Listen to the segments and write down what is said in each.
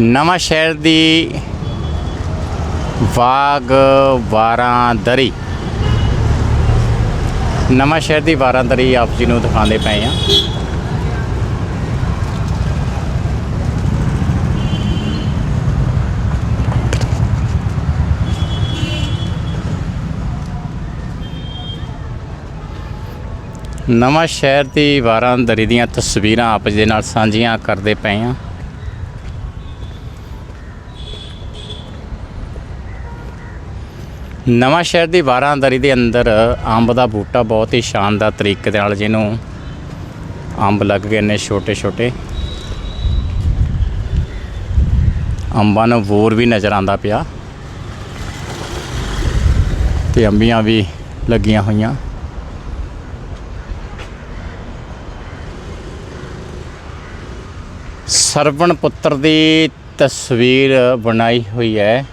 ਨਵਾਂ ਸ਼ਹਿਰ ਦੀ ਬਾਗ ਵਾਰਾਂ ਦਰੀ ਨਵਾਂ ਸ਼ਹਿਰ ਦੀ ਵਾਰਾਂਦਰੀ ਆਪ ਜੀ ਨੂੰ ਦਿਖਾਉਂਦੇ ਪਏ ਆ ਨਵਾਂ ਸ਼ਹਿਰ ਦੀ ਵਾਰਾਂ ਦਰੀ ਦੀਆਂ ਤਸਵੀਰਾਂ ਆਪ ਜੀ ਦੇ ਨਾਲ ਸਾਂਝੀਆਂ ਕਰਦੇ ਪਏ ਆ ਨਵਾਂ ਸ਼ਹਿਰ ਦੀ ਵਾਰਾਂਦਰੀ ਦੇ ਅੰਦਰ ਅੰਬ ਦਾ ਬੂਟਾ ਬਹੁਤ ਹੀ ਸ਼ਾਨਦਾਰ ਤਰੀਕੇ ਦੇ ਨਾਲ ਜਿਹਨੂੰ ਅੰਬ ਲੱਗ ਗਏ ਨੇ ਛੋਟੇ ਛੋਟੇ। ਅੰਬਾਂ ਨੂੰ ਵੋਰ ਵੀ ਨਜ਼ਰ ਆਂਦਾ ਪਿਆ। ਤੇ ਅੰਬੀਆਂ ਵੀ ਲੱਗੀਆਂ ਹੋਈਆਂ। ਸਰਵਣ ਪੁੱਤਰ ਦੀ ਤਸਵੀਰ ਬਣਾਈ ਹੋਈ ਹੈ।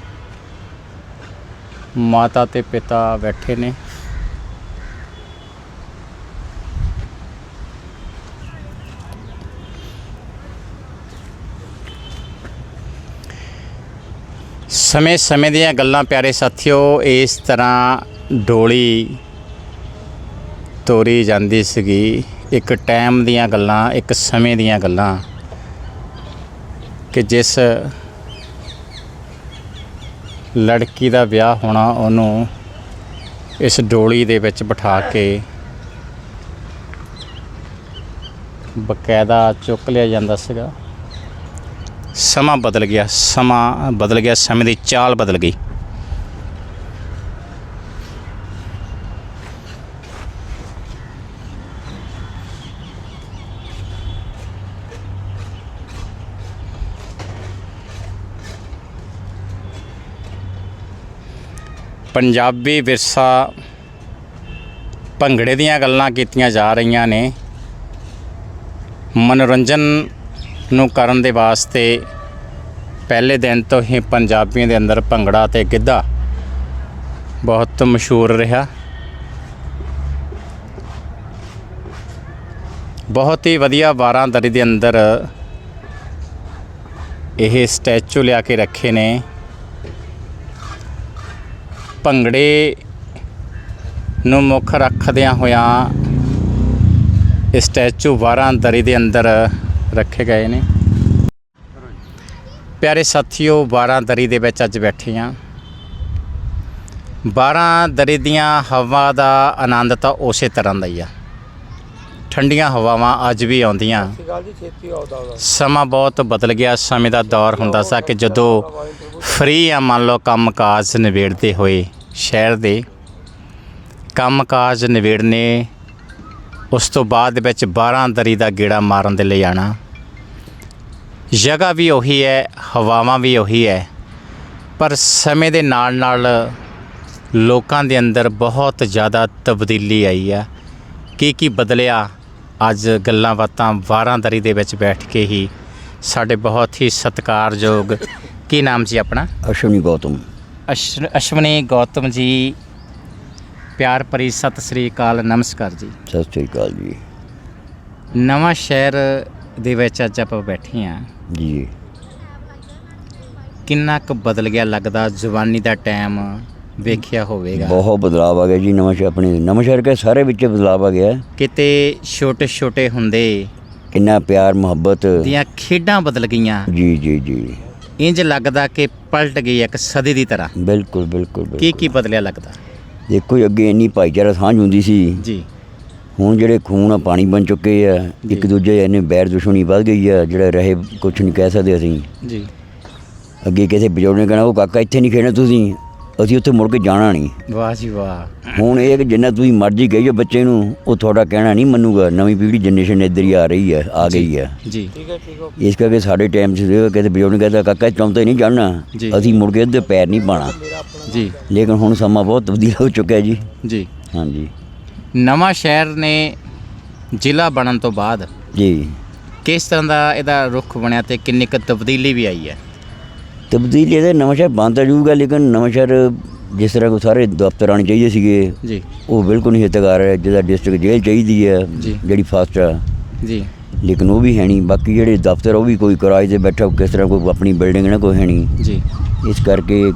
ਮਾਤਾ ਤੇ ਪਿਤਾ ਬੈਠੇ ਨੇ। ਸਮੇਂ ਸਮੇਂ ਦੀਆਂ ਗੱਲਾਂ ਪਿਆਰੇ ਸਾਥੀਓ, ਇਸ ਤਰ੍ਹਾਂ ਡੋਲੀ ਤੋਰੀ ਜਾਂਦੀ ਸੀਗੀ। ਇੱਕ ਟਾਈਮ ਦੀਆਂ ਗੱਲਾਂ, ਇੱਕ ਸਮੇਂ ਦੀਆਂ ਗੱਲਾਂ ਕਿ ਜਿਸ ਲੜਕੀ ਦਾ ਵਿਆਹ ਹੋਣਾ ਉਹਨੂੰ ਇਸ ਡੋਲੀ ਦੇ ਵਿੱਚ ਬਿਠਾ ਕੇ ਬਕਾਇਦਾ ਚੁੱਕ ਲਿਆ ਜਾਂਦਾ ਸੀਗਾ। ਸਮਾਂ ਬਦਲ ਗਿਆ, ਸਮਾਂ ਬਦਲ ਗਿਆ, ਸਮੇਂ ਦੀ ਚਾਲ ਬਦਲ ਗਈ। ਪੰਜਾਬੀ ਵਿਰਸਾ ਭੰਗੜੇ ਦੀਆਂ ਗੱਲਾਂ ਕੀਤੀਆਂ ਜਾ ਰਹੀਆਂ ਨੇ। ਮਨੋਰੰਜਨ ਨੂੰ ਕਰਨ ਦੇ ਵਾਸਤੇ ਪਹਿਲੇ ਦਿਨ ਤੋਂ ਹੀ ਪੰਜਾਬੀਆਂ ਦੇ ਅੰਦਰ ਭੰਗੜਾ ਤੇ ਗਿੱਧਾ ਬਹੁਤ ਮਸ਼ਹੂਰ ਰਿਹਾ। ਬਹੁਤ ਹੀ ਵਧੀਆ ਵਾਰਾਂ ਦਰੀ ਦੇ ਅੰਦਰ ਇਹ ਸਟੈਚੂ ਲਿਆ ਕੇ ਰੱਖੇ ਨੇ। ਭੰਗੜੇ ਨੂੰ ਮੁੱਖ ਰੱਖਦਿਆਂ ਹੋਇਆਂ ਸਟੈਚੂ ਵਾਰਾਂਦਰੀ ਦੇ ਅੰਦਰ ਰੱਖੇ ਗਏ ਨੇ। ਪਿਆਰੇ ਸਾਥੀਓ ਵਾਰਾਂਦਰੀ ਦੇ ਵਿੱਚ ਅੱਜ ਬੈਠੇ ਹਾਂ। ਵਾਰਾਂਦਰੀ ਦੀਆਂ ਹਵਾ ਦਾ ਆਨੰਦ ਤਾਂ ਉਸੇ ਤਰ੍ਹਾਂ ਦਾ ਹੀ ਆ। ਠੰਡੀਆਂ ਹਵਾਵਾਂ ਅੱਜ ਵੀ ਆਉਂਦੀਆਂ। ਸਮਾਂ ਬਹੁਤ ਬਦਲ ਗਿਆ। ਸਮੇਂ ਦਾ ਦੌਰ ਹੁੰਦਾ ਸੀ ਕਿ ਜਦੋਂ ਫ੍ਰੀ ਆ ਮੰਨ ਲਓ ਕੰਮਕਾਜ ਨਿਬੇੜਦੇ ਹੋਏ ਸ਼ਹਿਰ ਦੇ। ਕੰਮਕਾਜ ਨਿਬੇੜਨੇ, ਉਸ ਤੋਂ ਬਾਅਦ ਵਿੱਚ 12 ਦਰੀ ਦਾ ਗੇੜਾ ਮਾਰਨ ਦੇ ਲਈ ਆਣਾ ਜਗ੍ਹਾ ਵੀ ਉਹੀ ਹੈ, ਹਵਾਵਾਂ ਵੀ ਉਹੀ ਹੈ, ਪਰ ਸਮੇਂ ਦੇ ਨਾਲ ਨਾਲ ਲੋਕਾਂ ਦੇ ਅੰਦਰ ਬਹੁਤ ਜ਼ਿਆਦਾ ਤਬਦੀਲੀ ਆਈ ਆ। ਕੀ ਕੀ ਬਦਲਿਆ, ਅੱਜ ਗੱਲਾਂ ਬਾਤਾਂ ਵਾਰਾਂਦਰੀ ਦੇ ਵਿੱਚ ਬੈਠ ਕੇ ਹੀ ਸਾਡੇ ਬਹੁਤ ਹੀ ਸਤਿਕਾਰਯੋਗ ਕੀ ਨਾਮ ਜੀ ਆਪਣਾ? ਅਸ਼ਵਨੀ ਗੌਤਮ। ਅਸ਼- ਅਸ਼ਵਨੀ ਗੌਤਮ ਜੀ ਪਿਆਰ ਭਰੀ ਸਤਿ ਸ੍ਰੀ ਅਕਾਲ ਨਮਸਕਾਰ ਜੀ। ਸਤਿ ਸ੍ਰੀ ਅਕਾਲ ਜੀ। ਨਵਾਂ ਸ਼ਹਿਰ ਦੇ ਵਿੱਚ ਅੱਜ ਆਪਾਂ ਬੈਠੇ ਹਾਂ। ਜੀ। ਕਿੰਨਾ ਕੁ ਬਦਲ ਗਿਆ ਲੱਗਦਾ ਜਵਾਨੀ ਦਾ ਟਾਈਮ ਵੇਖਿਆ ਹੋਵੇਗਾ। ਬਹੁਤ ਬਦਲਾਅ ਆ ਗਿਆ ਜੀ ਨਵਾਂ ਸ਼ਹਿਰ ਆਪਣੇ ਨਵਾਂ ਸ਼ਹਿਰ ਕੇ ਸਾਰੇ ਵਿੱਚ ਬਦਲਾਅ ਆ ਗਿਆ। ਕਿਤੇ ਛੋਟੇ ਛੋਟੇ ਹੁੰਦੇ ਕਿੰਨਾ ਪਿਆਰ ਮੁਹੱਬਤ ਦੀਆਂ ਖੇਡਾਂ ਬਦਲ ਗਈਆਂ। ਜੀ ਜੀ ਜੀ। ਇੰਜ ਲੱਗਦਾ ਕਿ ਪਲਟ ਗਈ ਇੱਕ ਸਦੀ ਦੀ ਤਰ੍ਹਾਂ। ਬਿਲਕੁਲ ਬਿਲਕੁਲ ਕੀ ਕੀ ਬਦਲਿਆ ਲੱਗਦਾ? ਦੇਖੋ ਜੀ, ਅੱਗੇ ਇੰਨੀ ਭਾਈਚਾਰਾ ਸਾਂਝ ਹੁੰਦੀ ਸੀ। ਜੀ। ਹੁਣ ਜਿਹੜੇ ਖੂਨ ਆ ਪਾਣੀ ਬਣ ਚੁੱਕੇ ਆ ਇੱਕ ਦੂਜੇ ਇੰਨੇ ਬੈਰ ਦੁਸ਼ਮਣੀ ਵੱਧ ਗਈ ਆ ਜਿਹੜਾ ਰਹੇ ਕੁਝ ਨਹੀਂ ਕਹਿ ਸਕਦੇ ਅਸੀਂ। ਜੀ। ਅੱਗੇ ਕਿਸੇ ਬਜ਼ੁਰਗ ਨੇ ਕਹਿਣਾ ਉਹ ਕਾਕਾ ਇੱਥੇ ਨਹੀਂ ਖੇਡਣਾ ਤੁਸੀਂ। ਅਸੀਂ ਉੱਥੇ ਮੁੜ ਕੇ ਜਾਣਾ ਨਹੀਂ। ਵਾਹ ਜੀ ਵਾਹ। ਹੁਣ ਇਹ ਕਿ ਜਿੰਨਾ ਤੁਸੀਂ ਮਰਜ਼ੀ ਕਹੀਓ ਬੱਚੇ ਨੂੰ ਉਹ ਤੁਹਾਡਾ ਕਹਿਣਾ ਨਹੀਂ ਮੰਨੂਗਾ। ਨਵੀਂ ਪੀੜ੍ਹੀ ਜਨਰੇਸ਼ਨ ਇੱਧਰ ਹੀ ਆ ਰਹੀ ਹੈ ਆ ਗਈ ਹੈ। ਜੀ। ਠੀਕ ਹੈ ਠੀਕ ਹੋ। ਇਸ ਕਰਕੇ ਸਾਡੇ ਟਾਈਮ 'ਚ ਕਿਤੇ ਬਜ਼ੁਰਗ ਕਹਿੰਦਾ ਕਾਕਾ ਚੌਂਤੇ ਨਹੀਂ ਚੜਨਾ ਜੀ। ਅਸੀਂ ਮੁੜ ਕੇ ਉਹਦੇ ਪੈਰ ਨਹੀਂ ਪਾਣਾ ਜੀ। ਲੇਕਿਨ ਹੁਣ ਸਮਾਂ ਬਹੁਤ ਤਬਦੀਲ ਹੋ ਚੁੱਕਿਆ ਜੀ। ਜੀ। ਹਾਂਜੀ। ਨਵਾਂ ਸ਼ਹਿਰ ਨੇ ਜ਼ਿਲ੍ਹਾ ਬਣਨ ਤੋਂ ਬਾਅਦ ਜੀ। ਕਿਸ ਤਰ੍ਹਾਂ ਦਾ ਇਹਦਾ ਰੁਖ ਬਣਿਆ ਤੇ ਕਿੰਨੀ ਕੁ ਤਬਦੀਲੀ ਵੀ ਆਈ ਹੈ? ਤਬਦੀਲੀ ਇਹਦੇ ਨਵਾਂ ਸ਼ਹਿਰ ਬੰਦ ਤਾਂ ਜਾਊਗਾ ਲੇਕਿਨ ਨਵਾਂ ਸ਼ਹਿਰ ਜਿਸ ਤਰ੍ਹਾਂ ਕੋ ਸਾਰੇ ਦਫ਼ਤਰ ਆਉਣੇ ਚਾਹੀਦੇ ਸੀਗੇ ਜੀ। ਉਹ ਬਿਲਕੁਲ ਨਹੀਂ ਹਿੱਤ ਕਰ ਰਿਹਾ ਜਿਹਦਾ ਡਿਸਟ੍ਰਿਕਟ ਜੇਲ੍ਹ ਚਾਹੀਦੀ ਹੈ ਜੀ। ਜਿਹੜੀ ਫਾਸਟ ਆ। ਜੀ। ਲੇਕਿਨ ਉਹ ਵੀ ਹੈ ਨਹੀਂ ਬਾਕੀ ਜਿਹੜੇ ਦਫ਼ਤਰ ਉਹ ਵੀ ਕੋਈ ਕਿਰਾਏ ਤੇ ਬੈਠਾ ਕਿਸ ਤਰ੍ਹਾਂ ਕੋਈ ਆਪਣੀ ਬਿਲਡਿੰਗ ਨਾ ਕੋਈ ਹੈ ਨਹੀਂ। ਜੀ। ਇਸ ਕਰਕੇ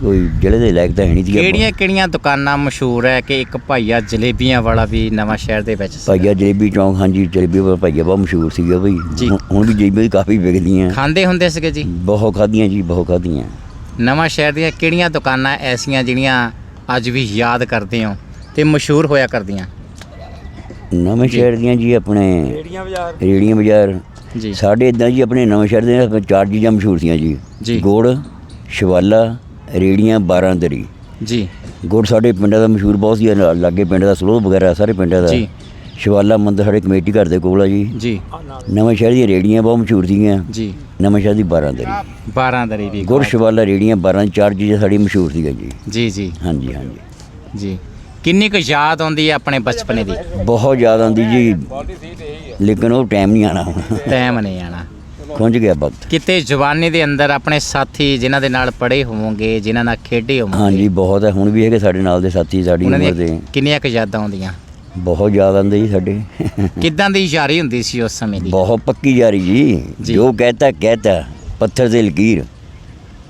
ਕੋਈ ਜ਼ਿਲ੍ਹੇ ਦੇ ਲਾਇਕ ਤਾਂ ਹੈ ਨਹੀਂ ਸੀ ਕਿਹੜੀਆਂ ਕਿਹੜੀਆਂ ਦੁਕਾਨਾਂ ਮਸ਼ਹੂਰ ਹੈ ਕਿ ਇੱਕ ਭਾਈਆ ਜਲੇਬੀਆਂ ਵਾਲਾ ਵੀ ਨਵਾਂ ਸ਼ਹਿਰ ਦੇ ਵਿੱਚ ਸੀਗਾ। ਭਾਈਆ ਜਲੇਬੀ ਚੌਂਕ ਹਾਂਜੀ ਜਲੇਬੀ ਵਾਲਾ ਭਾਈਆ ਬਹੁਤ ਮਸ਼ਹੂਰ ਸੀਗਾ ਬਈ। ਜੀ। ਹੁਣ- ਵੀ ਜਲੇਬੀ ਕਾਫੀ ਵਿਕਦੀਆਂ। ਖਾਂਦੇ ਹੁੰਦੇ ਸੀਗੇ ਜੀ? ਬਹੁਤ ਖਾਧੀਆਂ ਜੀ ਬਹੁਤ ਖਾਧੀਆਂ। ਨਵਾਂ ਸ਼ਹਿਰ ਦੀਆਂ ਕਿਹੜੀਆਂ ਦੁਕਾਨਾਂ ਐਸੀਆਂ ਜਿਹੜੀਆਂ ਅੱਜ ਵੀ ਯਾਦ ਕਰਦੇ ਹੋ ਤੇ ਮਸ਼ਹੂਰ ਹੋਇਆ ਕਰਦੀਆਂ? ਨਵੇਂ ਸ਼ਹਿਰ ਦੀਆਂ ਜੀ ਆਪਣੇ ਰੇੜੀਆਂ ਬਾਜ਼ਾਰ। ਰੇੜੀਆਂ ਬਾਜ਼ਾਰ। ਜੀ। ਸਾਡੇ ਇਦਾਂ ਜੀ ਆਪਣੇ ਨਵੇਂ ਸ਼ਹਿਰ ਦੇ ਚਾਰ ਚੀਜ਼ਾਂ ਮਸ਼ਹੂਰ ਸੀਆਂ ਜੀ। ਜੀ। ਗੁੜ ਸ਼ਿਵਾਲਾ ਰੇੜੀਆਂ ਬਾਰਾਂਦਰੀ ਜੀ। ਗੁੜ ਸਾਡੇ ਪਿੰਡਾਂ ਦਾ ਮਸ਼ਹੂਰ ਬਹੁਤ ਸੀ ਲਾ- ਲਾਗੇ ਪਿੰਡ ਦਾ ਸਲੋਹ ਵਗੈਰਾ ਸਾਰੇ ਪਿੰਡਾਂ ਦਾ। ਜੀ। ਸ਼ਿਵਾਲਾ ਮੰਦਰ ਸਾਡੇ ਕਮੇਟੀ ਘਰ ਦੇ ਕੋਲ ਆ ਜੀ। ਜੀ। ਨਵੇਂ ਸ਼ਹਿਰ ਦੀਆਂ ਰੇੜੀਆਂ ਬਹੁਤ ਮਸ਼ਹੂਰ ਸੀਗੀਆਂ। ਜੀ। ਨਵੇਂ ਸ਼ਹਿਰ ਦੀ ਬਾਰਾਂਦਰੀ 12 ਦਰੀ ਵੀ ਗੁੜ ਸ਼ਿਵਾਲਾ ਰੇੜੀਆਂ ਬਾਰਾਂ ਚਾਰ ਚੀਜ਼ਾਂ ਸਾਡੀ ਮਸ਼ਹੂਰ ਸੀਗਾ ਜੀ। ਜੀ ਜੀ। ਹਾਂਜੀ ਹਾਂਜੀ। ਜੀ। ਕਿੰਨੀ ਕੁ ਯਾਦ ਆਉਂਦੀ ਹੈ ਆਪਣੇ ਬਚਪਨੇ ਦੀ? ਬਹੁਤ ਜ਼ਿਆਦਾ ਆਉਂਦੀ ਜੀ। ਲੇਕਿਨ ਉਹ ਟਾਈਮ ਨਹੀਂ ਆਣਾ ਟਾਈਮ ਨਹੀਂ ਆਣਾ ਪਹੁੰਚ ਗਿਆ ਵਕਤ। ਕਿਤੇ ਜਵਾਨੀ ਦੇ ਅੰਦਰ ਆਪਣੇ ਸਾਥੀ ਜਿਨ੍ਹਾਂ ਦੇ ਨਾਲ ਪੜ੍ਹੇ ਹੋਵੋਗੇ ਜਿਨ੍ਹਾਂ ਨਾਲ ਖੇਡੇ ਹੋਵੋਗੇ? ਹਾਂਜੀ ਬਹੁਤ ਹੈ। ਹੁਣ ਵੀ ਹੈਗੇ ਸਾਡੇ ਨਾਲ ਦੇ ਸਾਥੀ ਸਾਡੀ ਉਹਨਾਂ ਉਮਰ ਦੀਆਂ ਦੇ। ਕਿੰਨੀਆਂ ਕੁ ਯਾਦਾਂ ਆਉਂਦੀਆਂ? ਬਹੁਤ ਜ਼ਿਆਦਾ ਆਉਂਦੇ ਜੀ ਸਾਡੇ। ਕਿੱਦਾਂ ਦੀ ਯਾਰੀ ਹੁੰਦੀ ਸੀ ਉਸ ਸਮੇਂ ਦੀ? ਬਹੁਤ ਪੱਕੀ ਜਾਰੀ ਜੀ। ਜੀ। ਜੋ ਕਹਤਾ ਕਹਤਾ। ਪੱਥਰ ਤੇ ਲਕੀਰ।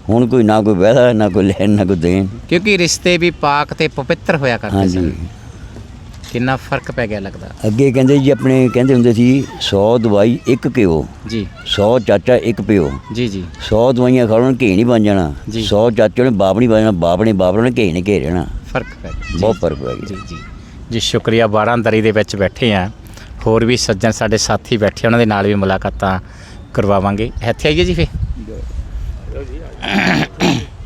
ਹੁਣ ਕੋਈ ਨਾ ਕੋਈ ਵਾਅਦਾ ਨਾ ਕੋਈ ਲੈਣ ਨਾ ਕੋਈ ਦੇਣ। ਕਿਉਂਕਿ ਰਿਸ਼ਤੇ ਵੀ ਪਾਕ ਤੇ ਪਵਿੱਤਰ ਹੋਇਆ ਕਰਦੇ ਹਾਂਜੀ। ਸਨ। ਕਿੰਨਾ ਫ਼ਰਕ ਪੈ ਗਿਆ ਲੱਗਦਾ? ਅੱਗੇ ਕਹਿੰਦੇ ਜੀ ਆਪਣੇ ਕਹਿੰਦੇ ਹੁੰਦੇ ਸੀ 100 ਦਵਾਈ ਇੱਕ ਘਿਓ ਜੀ। 100 ਚਾਚਾ ਇੱਕ ਪਿਓ। ਜੀ ਜੀ। 100 ਦਵਾਈਆਂ ਖਾ ਲੈਣ ਘੇ ਨਹੀਂ ਬਣ ਜਾਣਾ। ਜੀ। 100 ਚਾਚੇ ਨੇ ਬਾਪ ਨਹੀਂ ਬਣ ਜਾਣਾ ਬਾਪ ਨੇ ਬਾਪ ਨੇ ਘੇ ਨੇ ਘੇ ਰਹਿਣਾ ਫ਼ਰਕ ਪੈ ਗਿਆ। ਬਹੁਤ ਫ਼ਰਕ ਪੈ ਗਿਆ। ਜੀ ਜੀ। ਜੀ ਸ਼ੁਕਰੀਆ 12 ਦਰੀ ਦੇ ਵਿੱਚ ਬੈਠੇ ਆ। ਹੋਰ ਵੀ ਸੱਜਣ ਸਾਡੇ ਸਾਥੀ ਬੈਠੇ ਉਹਨਾਂ ਦੇ ਨਾਲ ਵੀ ਮੁਲਾਕਾਤਾਂ ਕਰਵਾਵਾਂਗੇ। ਇੱਥੇ ਆਈਏ ਜੀ ਫੇ